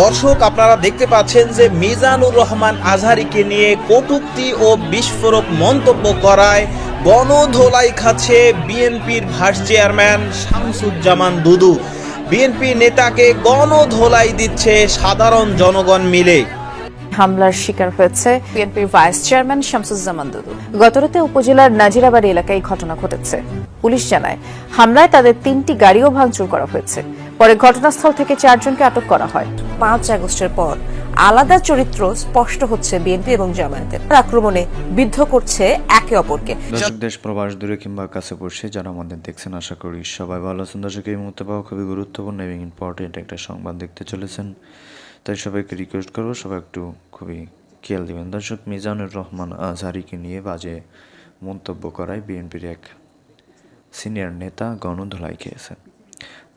দর্শক, আপনারা দেখতে পাচ্ছেন যে মিজানুর রহমান আজহারিকে নিয়ে কটূক্তি ও বিস্ফোরক মন্তব্য করায় গণধোলাই খাচ্ছে বিএনপির vice chairman Shamsuzzaman Dudu. BNP নেতাকে গণধোলাই দিচ্ছে সাধারণ জনগণ মিলে। হামলার শিকার হয়েছে বিএনপির ভাইস চেয়ারম্যান শামসুজ্জামান দুদু। গতরাতে উপজেলার নাজিরাবাড়ি এলাকায় ঘটনা ঘটেছে। পুলিশ জানায়, হামলায় তাদের তিনটি গাড়িও ভাঙচুর করা হয়েছে। পরে ঘটনাস্থল থেকে চারজনকে আটক করা হয়। পাঁচ আগস্টের পর আলাদা চরিত্র স্পষ্ট হচ্ছে বিএনপি এবং জামায়াতের। আক্রমণে বিদ্ধ করছে একে অপরকে। দেশ, প্রবাস দূরে কিংবা কাছে পড়ছে যারা আমাদের দেখছেন, আশা করি সবাই ভালো আছেন। দর্শক, এই মুহূর্তে পাওয়া খুবই গুরুত্বপূর্ণ এবং ইম্পর্টেন্ট একটা সংবাদ দেখতে চলেছেন। তাই সবাইকে রিকোয়েস্ট করব, সবাই একটু খুবই খেয়াল দিবেন। দর্শক, মিজানুর রহমান আজহারিকে নিয়ে বাজে মন্তব্য করায় বিএনপির এক সিনিয়র নেতা গণধোলাই খেয়েছেন।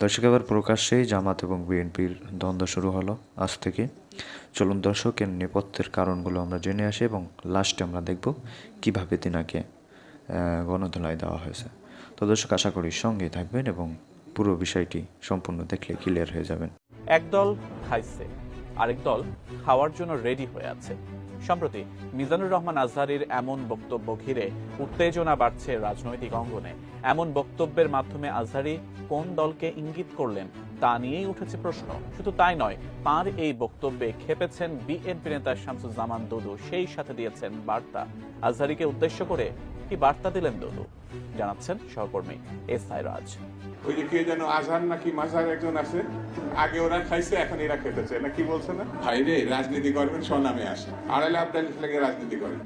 দর্শক এবার প্রকাশ্যেই জামাত এবং বিএনপির দ্বন্দ্ব শুরু হলো আজ থেকে। চলুন দর্শকের নেপথ্যের কারণগুলো আমরা জেনে আসি এবং লাস্টে আমরা দেখব কীভাবে তিনাকে আহ, গণধোলাই দেওয়া হয়েছে। তো দর্শক আশা করি সঙ্গে থাকবেন এবং পুরো বিষয়টি সম্পূর্ণ দেখলে ক্লিয়ার হয়ে যাবেন। একদল খাইছে আরেক দল খাওয়ার জন্য রেডি হয়ে আছে। সম্প্রতি মিজানুর রহমান আজহারির এমন বক্তব্য ঘিরে উত্তেজনা বাড়ছে রাজনৈতিক অঙ্গনে। এমন বক্তব্যের মাধ্যমে আজহারি কোন দলকে ইঙ্গিত করলেন তা নিয়েই উঠেছে প্রশ্ন। শুধু তাই নয়, তাঁর এই বক্তব্যে খেপেছেন বিএনপি নেতা শামসুজ্জামান দুদু, সেই সাথে দিয়েছেন বার্তা। আজহারিকে উদ্দেশ্য করে কি বার্তা দিলেন দুদু? জানাচ্ছেন সহকর্মী এস আই রাজ। ওই যে কে যেন আজহার নাকি মাঝার একজন আছে আগে ওরা খাইছে এখন এরা খেতেছে। না কি বলছে না? ভাই রে রাজনীতি করবেন স্বনামে আসে আড়াইলে আবদালি লেগে রাজনীতি করেন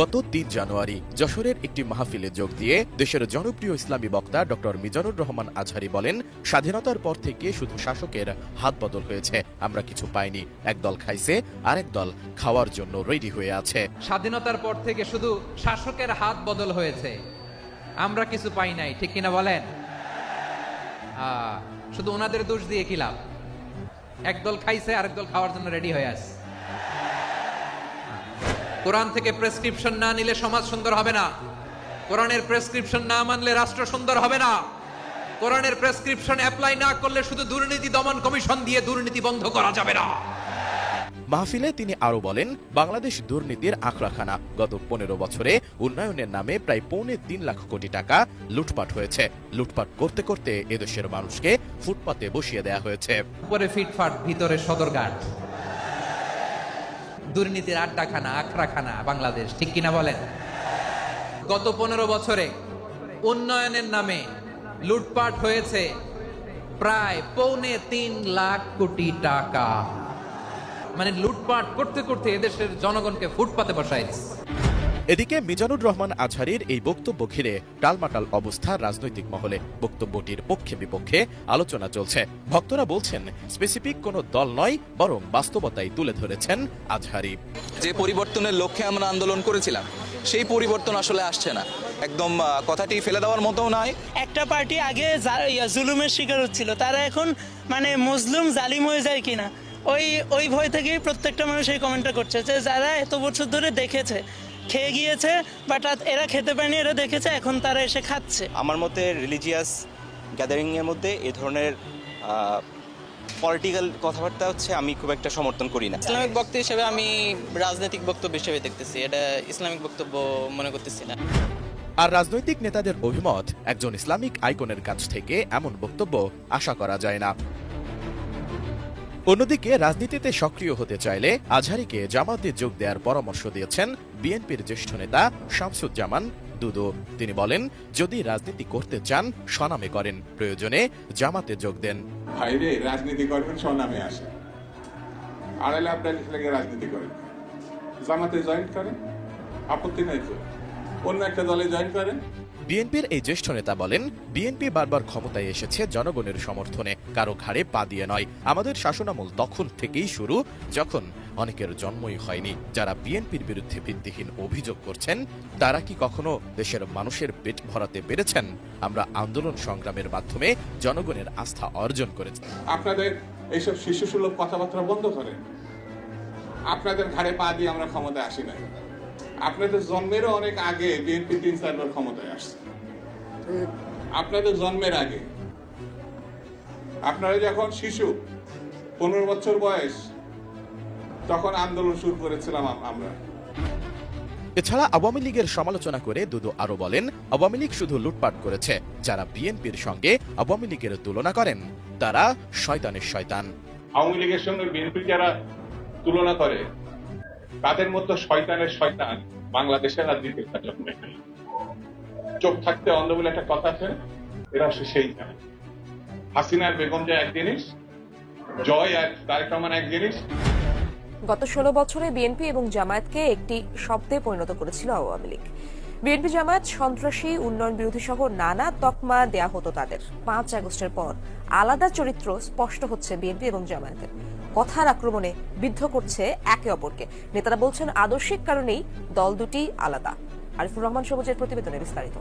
গত তিন জানুয়ারি যশোরের একটি মাহফিলে যোগ দিয়ে দেশের জনপ্রিয় ইসলামী বক্তা ডক্টর মিজানুর রহমান আজহারি বলেন, স্বাধীনতার পর থেকে শুধু শাসকের হাত বদল হয়েছে, আমরা কিছু পাইনি। একদল খাইছে, আরেক দল খাওয়ার জন্য রেডি হয়ে আছে। স্বাধীনতার পর থেকে শুধু শাসকের হাত বদল হয়েছে, আমরা কিছু পাই নাই, ঠিক কিনা বলেন? শুধু ওনাদের দোষ দিয়ে কি লাভ? একদল খাইছে, আরেক দল খাওয়ার জন্য রেডি হয়ে আছে। কোরআন থেকে প্রেসক্রিপশন না নিলে সমাজ সুন্দর হবে না। কোরআনের প্রেসক্রিপশন না মানলে রাষ্ট্র সুন্দর হবে না। কোরআনের প্রেসক্রিপশন অ্যাপ্লাই না করলে শুধু দুর্নীতি দমন কমিশন দিয়ে দুর্নীতি বন্ধ করা যাবে না। মাহফিলে তিনি আরও বলেন বাংলাদেশ দুর্নীতির আখড়াখানা। গত পনেরো বছরে উন্নয়নের নামে প্রায় পৌনে তিন লাখ কোটি টাকা লুটপাট হয়েছে। লুটপাট করতে করতে এদেশের মানুষকে ফুটপাতে বসিয়ে দেয়া হয়েছে। উপরে ফিটফাট ভিতরে সদরঘাট। দুর্নীতির আড্ডাখানা, আখড়াখানা বাংলাদেশ, ঠিক কিনা বলেন? গত পনেরো বছরে উন্নয়নের নামে লুটপাট হয়েছে প্রায় পৌনে তিন লাখ কোটি টাকা। মানে লুটপাট করতে করতে এদেশের জনগণকে ফুটপাতে বসাইছে এদিকে মিজানুর রহমান আজহারির এই বক্তব্য ঘিরে টালমাটাল অবস্থা রাজনৈতিক মহলে। বক্তব্যটির পক্ষে বিপক্ষে আলোচনা চলছে। ভক্তরা বলছেন স্পেসিফিক কোনো দল নয় বরং বাস্তবতাই তুলে ধরেছেন আজহারি যে পরিবর্তনের লক্ষ্যে আমরা আন্দোলন করেছিলাম সেই পরিবর্তন আসলে আসছে না। একদম কথাটি ফেলে দেওয়ার মতো নয়। একটা পার্টি আগে জুলুমের শিকার হচ্ছিল। তারা এখন মানে মজলুম জালিম হয়ে যায় কিনা? ওই ওই ভয় থেকেই প্রত্যেকটা মানুষ এই কমেন্টটা করছে যে যারা এত বছর ধরে দেখেছে খেয়ে গিয়েছে বাট এরা খেতে পায়নি এরা দেখেছে এখন তারা এসে খাচ্ছে। আমার মতে রিলিজিয়াস গ্যাদারিংয়ের মধ্যে এ ধরনের পলিটিক্যাল কথাবার্তা হচ্ছে আমি খুব একটা সমর্থন করি না। ইসলামিক বক্তব্য হিসেবে আমি রাজনৈতিক বক্তব্য হিসেবে দেখতেছি এটা ইসলামিক বক্তব্য মনে করতেছি না। আর রাজনৈতিক নেতাদের অভিমত একজন ইসলামিক আইকনের কাছ থেকে এমন বক্তব্য আশা করা যায় না। অন্যদিকে, রাজনীতিতে সক্রিয় হতে চাইলে আজহারিকে জামাতে যোগ দেওয়ার পরামর্শ দিয়েছেন বিএনপির জ্যেষ্ঠ নেতা শামসুজ্জামান দুদু। তিনি বলেন, যদি রাজনীতি করতে চান, স্বনামে করেন। প্রয়োজনে জামাতে যোগ দেন। ভাই রে রাজনীতি করবেন স্বনামে আসে রাজনীতি করেন। জামাতে জয়েন করেন, আপত্তি নাই তো। অন্য একটা দলে জয়েন করেন। বিএনপির এই জ্যেষ্ঠ নেতা বলেন বিএনপি বারবার ক্ষমতায় এসেছে জনগণের সমর্থনে কারও ঘাড়ে পা দিয়ে নয়। আমাদের শাসনামল তখন থেকেই শুরু যখন অনেকের জন্মই হয়নি। যারা বিএনপির বিরুদ্ধে ভিত্তিহীন অভিযোগ করছেন তারা কি কখনো দেশের মানুষের পেট ভরাতে পেরেছেন? আমরা আন্দোলন সংগ্রামের মাধ্যমে জনগণের আস্থা অর্জন করেছি। আপনাদের এইসব শিশু সুলভ কথাবার্তা বন্ধ করেন। আপনাদের ঘাড়ে পা দিয়ে আমরা ক্ষমতায় আসি না আপনাদের জন্মেরও অনেক আগে বিএনপি তিন চারবার ক্ষমতায় আসছে। আপনাদের জন্মের আগে। আপনারা যখন শিশু পনেরো বছর বয়স তখন আন্দোলন শুরু করেছিলাম আমরা। এছাড়া আওয়ামী লীগের সমালোচনা করে দুদু আরও বলেন আওয়ামী লীগ শুধু লুটপাট করেছে যারা বিএনপির সঙ্গে আওয়ামী লীগের তুলনা করেন তারা শয়তানের শয়তান। আওয়ামী লীগের সঙ্গে বিএনপি যারা তুলনা করে তাদের মধ্যে শয়তানের শয়তান বাংলাদেশের রাজনীতির কাজ নেই চোখ থাকতে অন্ধ বলে একটা কথা আছে, এরা হচ্ছে সেই না হাসিনার বেগম যে এক জিনিস, জয় আর তারেক রহমান এক জিনিস। গত ষোলো বছরে বিএনপি এবং জামায়াতকে একটি শব্দে পরিণত করেছিল আওয়ামী লীগ। বিএনপি জামায়াত সন্ত্রাসী, উন্নয়ন বিরোধী সহ নানা তকমা দেয়া হতো তাদের। পাঁচ আগস্টের পর আলাদা চরিত্র স্পষ্ট হচ্ছে বিএনপি এবং জামায়াতের। কথার আক্রমণে বিদ্ধ করছে একে অপরকে। নেতারা বলছেন, আদর্শিক কারণেই দল দুটি আলাদা। আরিফুর রহমান সবুজের প্রতিবেদনে বিস্তারিত।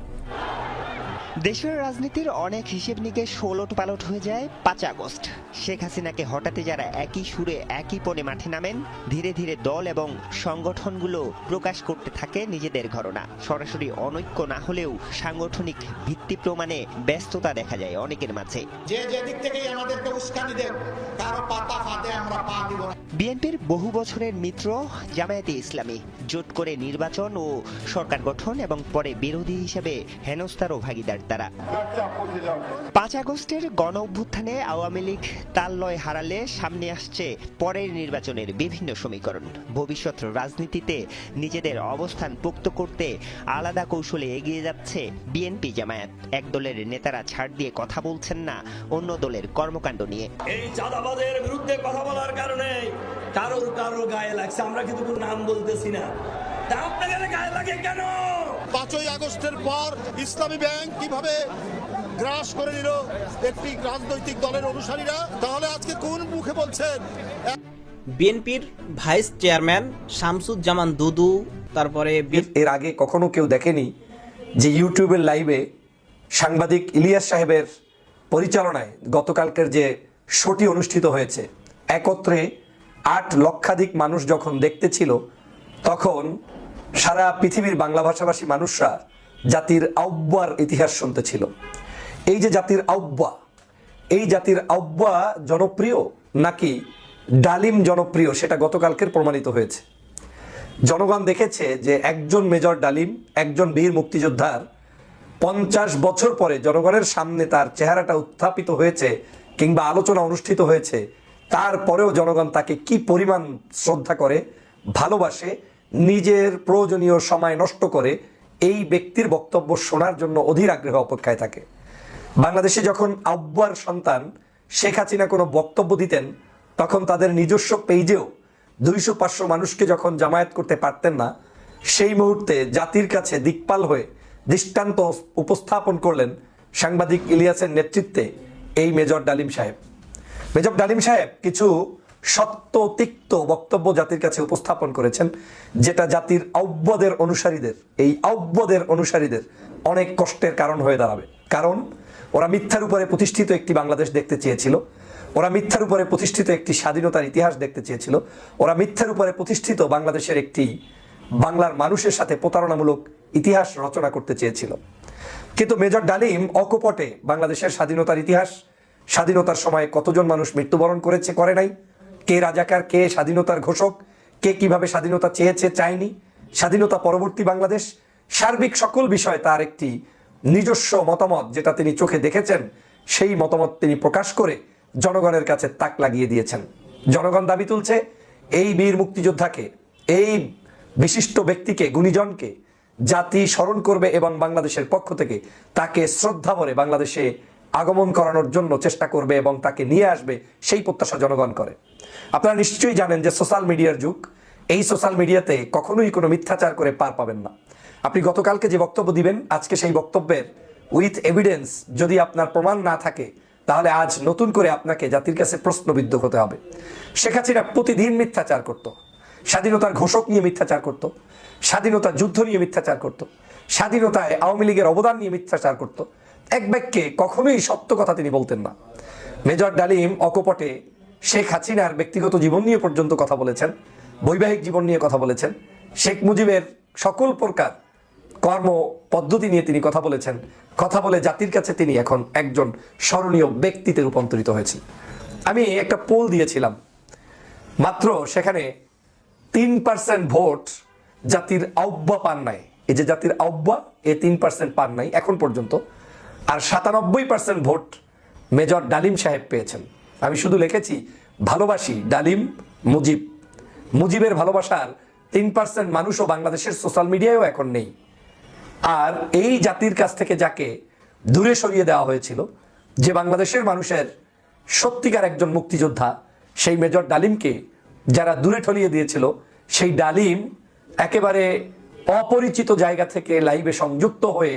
দেশের রাজনীতির অনেক হিসেব নিকেশ ষোলট পালট হয়ে যায় পাঁচ আগস্ট। শেখ হাসিনাকে হঠাতে যারা একই সুরে একই পণে মাঠে নামেন ধীরে ধীরে দল এবং সংগঠনগুলো প্রকাশ করতে থাকে নিজেদের ঘটনা সরাসরি অনৈক্য না হলেও সাংগঠনিক ভিত্তি প্রমাণে ব্যস্ততা দেখা যায় অনেকের মাঝে। যে যেদিক থেকেই আমাদেরকে উস্কানি দেন কারও পাতা ফাঁদে আমরা পা দিব বিএনপির বহু বছরের মিত্র জামায়াতে ইসলামী জোট করে নির্বাচন ও সরকার গঠন এবং পরে বিরোধী হিসেবে হেনস্থারও ভাগিদার তারা। পাঁচ আগস্টের গণ অভ্যুত্থানে আওয়ামী লীগ তাল্লয় হারালে সামনে আসছে পরের নির্বাচনের বিভিন্ন সমীকরণ। ভবিষ্যৎ রাজনীতিতে নিজেদের অবস্থান পোক্ত করতে আলাদা কৌশলে এগিয়ে যাচ্ছে বিএনপি জামায়াত। এক দলের নেতারা ছাড় দিয়ে কথা বলছেন না, অন্য দলের কর্মকাণ্ড নিয়ে। এই চাঁদাবাজের বিরুদ্ধে কথা বলার কারণে কারোর কারোর গায়ে লাগছে, আমরা কিন্তু নাম বলতেছি না। তা আপনাদের গায়ে লাগে কেন? পাঁচই আগস্টের পর ইসলামী ব্যাংক কীভাবে গ্রাস করে নিল একটি রাজনৈতিক দলের অনুসারীরা? তাহলে আজকে কোন মুখে বলছেন? বিএনপির ভাইস চেয়ারম্যান শামসুজ্জামান দুদু তারপরে এর আগে কখনো কেউ দেখেনি যে ইউটিউবের লাইভে সাংবাদিক ইলিয়াস সাহেবের পরিচালনায় গতকালকের যে শোটি অনুষ্ঠিত হয়েছে একত্রে আট লক্ষাধিক মানুষ যখন দেখতে ছিল তখন সারা পৃথিবীর বাংলা ভাষাভাষী মানুষরা জাতির আহ্বার ইতিহাস শুনতে ছিল। এই যে জাতির আব্বা এই জাতির আব্বা জনপ্রিয় নাকি ডালিম জনপ্রিয় সেটা গতকালকের প্রমাণিত হয়েছে। জনগণ দেখেছে যে একজন মেজর ডালিম, একজন বীর মুক্তিযোদ্ধার পঞ্চাশ বছর পরে জনগণের সামনে তার চেহারাটা উত্থাপিত হয়েছে কিংবা আলোচনা অনুষ্ঠিত হয়েছে। তারপরেও জনগণ তাকে কি পরিমাণ শ্রদ্ধা করে, ভালোবাসে নিজের প্রয়োজনীয় সময় নষ্ট করে এই ব্যক্তির বক্তব্য শোনার জন্য অধীর আগ্রহ অপেক্ষায় থাকে। বাংলাদেশে যখন আব্বার সন্তান শেখ হাসিনা কোনো বক্তব্য দিতেন, তখন তাদের নিজস্ব পেজেও দুইশো পাঁচশো মানুষকে যখন জামায়াত করতে পারতেন না, সেই মুহূর্তে জাতির কাছে দিকপাল হয়ে দৃষ্টান্ত উপস্থাপন করলেন সাংবাদিক ইলিয়াসের নেতৃত্বে এই মেজর ডালিম সাহেব। মেজর ডালিম সাহেব কিছু সত্য তিক্ত বক্তব্য জাতির কাছে উপস্থাপন করেছেন, যেটা জাতির আব্বদের অনুসারীদের, এই আব্বদের অনুসারীদের অনেক কষ্টের কারণ হয়ে দাঁড়াবে। কারণ, ওরা মিথ্যার উপরে প্রতিষ্ঠিত একটি বাংলাদেশ দেখতে চেয়েছিল, ওরা মিথ্যার উপরে প্রতিষ্ঠিত একটি স্বাধীনতার ইতিহাস দেখতে চেয়েছিল, ওরা মিথ্যার উপরে প্রতিষ্ঠিত বাংলাদেশের একটি বাংলার মানুষের সাথে প্রতারণামূলক ইতিহাস রচনা করতে চেয়েছিল। কিন্তু মেজর ডালিম অকপটে বাংলাদেশের স্বাধীনতার ইতিহাস, স্বাধীনতার সময়ে কতজন মানুষ মৃত্যুবরণ করেছে, করে নাই। কে রাজাকার, কে স্বাধীনতার ঘোষক, কে কীভাবে স্বাধীনতা চেয়েছে চায়নি, স্বাধীনতা পরবর্তী বাংলাদেশ, সার্বিক সকল বিষয় তার একটি নিজস্ব মতামত যেটা তিনি চোখে দেখেছেন, সেই মতামত তিনি প্রকাশ করে জনগণের কাছে তাক লাগিয়ে দিয়েছেন। জনগণ দাবি তুলছে এই বীর মুক্তিযোদ্ধাকে, এই বিশিষ্ট ব্যক্তিকে, গুণীজনকে জাতি স্মরণ করবে এবং বাংলাদেশের পক্ষ থেকে তাকে শ্রদ্ধা ভরে বাংলাদেশে আগমন করানোর জন্য চেষ্টা করবে এবং তাকে নিয়ে আসবে, সেই প্রত্যাশা জনগণ করে। আপনারা নিশ্চয়ই জানেন যে সোশ্যাল মিডিয়ার যুগ, এই সোশ্যাল মিডিয়াতে কখনোই কোনো মিথ্যাচার করে পার পাবেন না। আপনি গতকালকে যে বক্তব্য দিবেন, আজকে সেই বক্তব্যের উইথ এভিডেন্স যদি আপনার প্রমাণ না থাকে, তাহলে আজ নতুন করে আপনাকে জাতির কাছে প্রশ্নবিদ্ধ হতে হবে। শেখ হাসিনা প্রতিদিন মিথ্যাচার করত। স্বাধীনতার ঘোষক নিয়ে মিথ্যাচার করত। স্বাধীনতার যুদ্ধ নিয়ে মিথ্যাচার করত। স্বাধীনতায় আওয়ামী লীগের অবদান নিয়ে মিথ্যাচার করত। এক বাক্যে কখনোই সত্য কথা তিনি বলতেন না। মেজর ডালিম অকপটে শেখ হাসিনার ব্যক্তিগত জীবন নিয়ে পর্যন্ত কথা বলেছেন, বৈবাহিক জীবন নিয়ে কথা বলেছেন, শেখ মুজিবের সকল প্রকার কর্ম পদ্ধতি নিয়ে তিনি কথা বলেছেন, কথা বলে জাতির কাছে তিনি এখন একজন স্মরণীয় ব্যক্তিতে রূপান্তরিত হয়েছেন। আমি একটা পোল দিয়েছিলাম, মাত্র সেখানে তিন পার্সেন্ট ভোট জাতির আহ্বা পান নাই। এই যে জাতির আহ্বা এ তিন পার্সেন্ট পান নাই এখন পর্যন্ত। আর সাতানব্বই পার্সেন্ট ভোট মেজর ডালিম সাহেব পেয়েছেন। আমি শুধু লিখেছি, ভালোবাসি ডালিম মুজিব। মুজিবের ভালোবাসার তিন পার্সেন্ট মানুষও বাংলাদেশের সোশ্যাল মিডিয়ায়ও এখন নেই। আর এই জাতির কাছ থেকে যাকে দূরে সরিয়ে দেওয়া হয়েছিল, যে বাংলাদেশের মানুষের সত্যিকার একজন মুক্তিযোদ্ধা, সেই মেজর ডালিমকে যারা দূরে ঠলিয়ে দিয়েছিল, সেই ডালিম একেবারে অপরিচিত জায়গা থেকে লাইভে সংযুক্ত হয়ে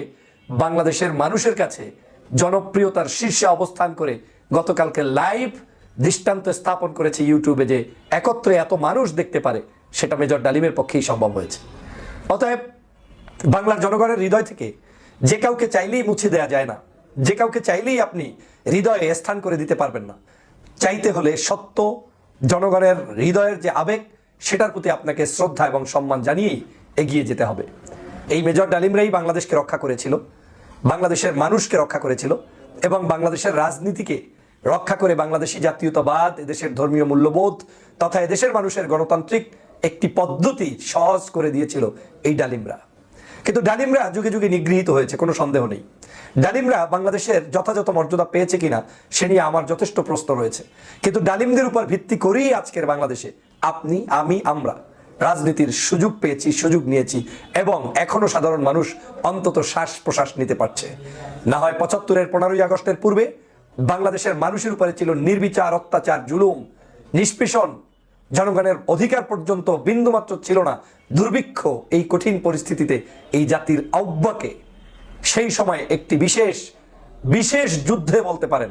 বাংলাদেশের মানুষের কাছে জনপ্রিয়তার শীর্ষে অবস্থান করে গতকালকে লাইভ দৃষ্টান্ত স্থাপন করেছে ইউটিউবে যে একত্রে এত মানুষ দেখতে পারে, সেটা মেজর ডালিমের পক্ষেই সম্ভব হয়েছে। অতএব বাংলার জনগণের হৃদয় থেকে যে কাউকে চাইলেই মুছে দেয়া যায় না, যে কাউকে চাইলেই আপনি হৃদয়ে স্থান করে দিতে পারবেন না। চাইতে হলে সত্য, জনগণের হৃদয়ের যে আবেগ, সেটার প্রতি আপনাকে শ্রদ্ধা এবং সম্মান জানিয়েই এগিয়ে যেতে হবে। এই মেজর ডালিমরাই বাংলাদেশকে রক্ষা করেছিল। বাংলাদেশের মানুষকে রক্ষা করেছিল এবং বাংলাদেশের রাজনীতিকে রক্ষা করে বাংলাদেশি জাতীয়তাবাদ, এদেশের ধর্মীয় মূল্যবোধ তথা এদেশের মানুষের গণতান্ত্রিক একটি পদ্ধতি সহজ করে দিয়েছিল এই ডালিমরা। কিন্তু ডালিমরা যুগে যুগে নিগৃহীত হয়েছে, কোনো সন্দেহ নেই। ডালিমরা বাংলাদেশের যথাযথ মর্যাদা পেয়েছে কিনা, সে নিয়ে আমার যথেষ্ট প্রশ্ন রয়েছে। কিন্তু ডালিমদের উপর ভিত্তি করেই আজকের বাংলাদেশে আপনি, আমি, আমরা রাজনীতির সুযোগ পেয়েছি, সুযোগ নিয়েছি এবং এখনও সাধারণ মানুষ অন্তত শ্বাস প্রশ্বাস নিতে পারছে। না হয় পঁচাত্তরের পনেরোই আগস্টের পূর্বে বাংলাদেশের মানুষের উপরে ছিল নির্বিচার, অত্যাচার, জুলুম, নিষ্পেষণ। জনগণের অধিকার পর্যন্ত বিন্দুমাত্র ছিল না। দুর্ভিক্ষ এই কঠিন পরিস্থিতিতে এই জাতির আহ্বাকে সেই সময় একটি বিশেষ বিশেষ যুদ্ধে বলতে পারেন,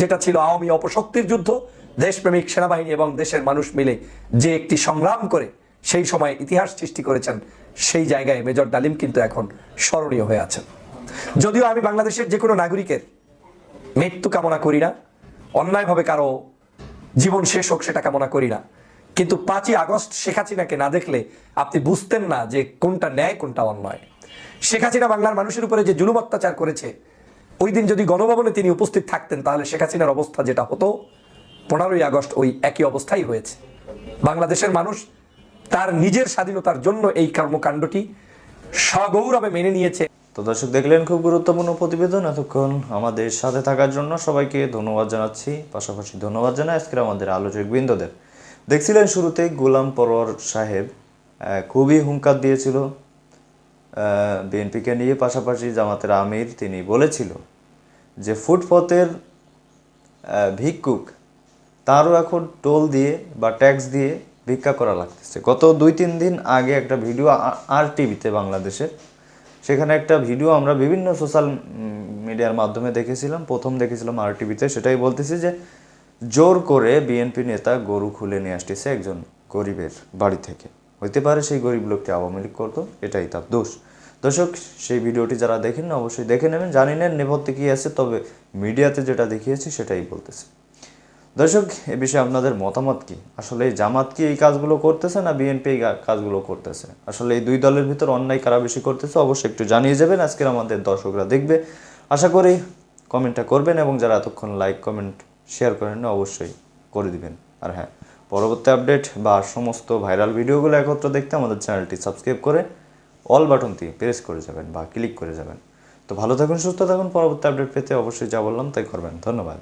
যেটা ছিল আওয়ামী অপশক্তির যুদ্ধ। দেশপ্রেমিক সেনাবাহিনী এবং দেশের মানুষ মিলে যে একটি সংগ্রাম করে সেই সময় ইতিহাস সৃষ্টি করেছেন সেই জায়গায় মেজর ডালিম কিন্তু এখন স্মরণীয় হয়ে আছেন। যদিও আমি বাংলাদেশের যে কোনো নাগরিকের মৃত্যু কামনা করি না, অন্যায়ভাবে কারও জীবন শেষ হোক সেটা কামনা করি না। কিন্তু পাঁচই আগস্ট শেখ হাসিনাকে না দেখলে আপনি বুঝতেন না যে কোনটা ন্যায়, কোনটা অন্যায়। শেখ হাসিনা বাংলার মানুষের উপরে যে জুলুম অত্যাচার করেছে, ওই দিন যদি গণভবনে তিনি উপস্থিত থাকতেন, তাহলে শেখ হাসিনার অবস্থা যেটা হতো, পনেরোই আগস্ট ওই একই অবস্থাই হয়েছে। বাংলাদেশের মানুষ তার নিজের স্বাধীনতার জন্য এই কর্মকাণ্ডটি সগৌরবে মেনে নিয়েছে। তো দর্শক, দেখলেন খুব গুরুত্বপূর্ণ প্রতিবেদন। এতক্ষণ আমাদের সাথে থাকার জন্য সবাইকে ধন্যবাদ জানাচ্ছি। পাশাপাশি ধন্যবাদ জানাই আজকের আমাদের আলোচক বৃন্দদের দেখছিলেন শুরুতে গোলাম পরোয়ার সাহেব খুবই হুঙ্কার দিয়েছিল। বিএনপিকে নিয়ে পাশাপাশি জামাতের আমির তিনি বলেছিল যে ফুটপথের ভিক্ষুক তারও এখন টোল দিয়ে বা ট্যাক্স দিয়ে ভিক্ষা করা লাগতেছে। গত দুই তিন দিন আগে একটা ভিডিও আর টিভিতে বাংলাদেশের সেখানে একটা ভিডিও আমরা বিভিন্ন সোশ্যাল মিডিয়ার মাধ্যমে দেখেছিলাম। প্রথম দেখেছিলাম আর টিভিতে, সেটাই বলতেছি যে জোর করে বিএনপি নেতা গরু খুলে নিয়ে আসতেছে একজন গরিবের বাড়ি থেকে। হইতে পারে সেই গরিব লোকটি আওয়ামী লীগ করতো, এটাই তার দোষ। দর্শক, সেই ভিডিওটি যারা দেখেন না অবশ্যই দেখে নেবেন। জানি না, নেপথ্যে কী আছে, তবে মিডিয়াতে যেটা দেখিয়েছি, সেটাই বলতেছে। দর্শক, এ বিষয়ে আপনাদের মতামত কি? আসলে জামাত কি এই কাজগুলো করতেছে না বিএনপি এই কাজগুলো করতেছে? আসলে এই দুই দলের ভিতর অন্যায় কারা বেশি করতেছে অবশ্যই একটু জানিয়ে যাবেন। আজকের আমাদের দর্শকরা দেখবে। আশা করি কমেন্টটা করবেন এবং যারা এতক্ষণ লাইক, কমেন্ট, শেয়ার করেন না অবশ্যই করে দিবেন। আর হ্যাঁ পরবর্তী আপডেট বা সমস্ত ভাইরাল ভিডিওগুলো একত্র দেখতে আমাদের চ্যানেলটি সাবস্ক্রাইব করে অল বাটনটি প্রেস করে যাবেন বা ক্লিক করে যাবেন। তো ভালো থাকুন, সুস্থ থাকুন। পরবর্তী আপডেট পেতে অবশ্যই যা বললাম তাই করবেন। ধন্যবাদ।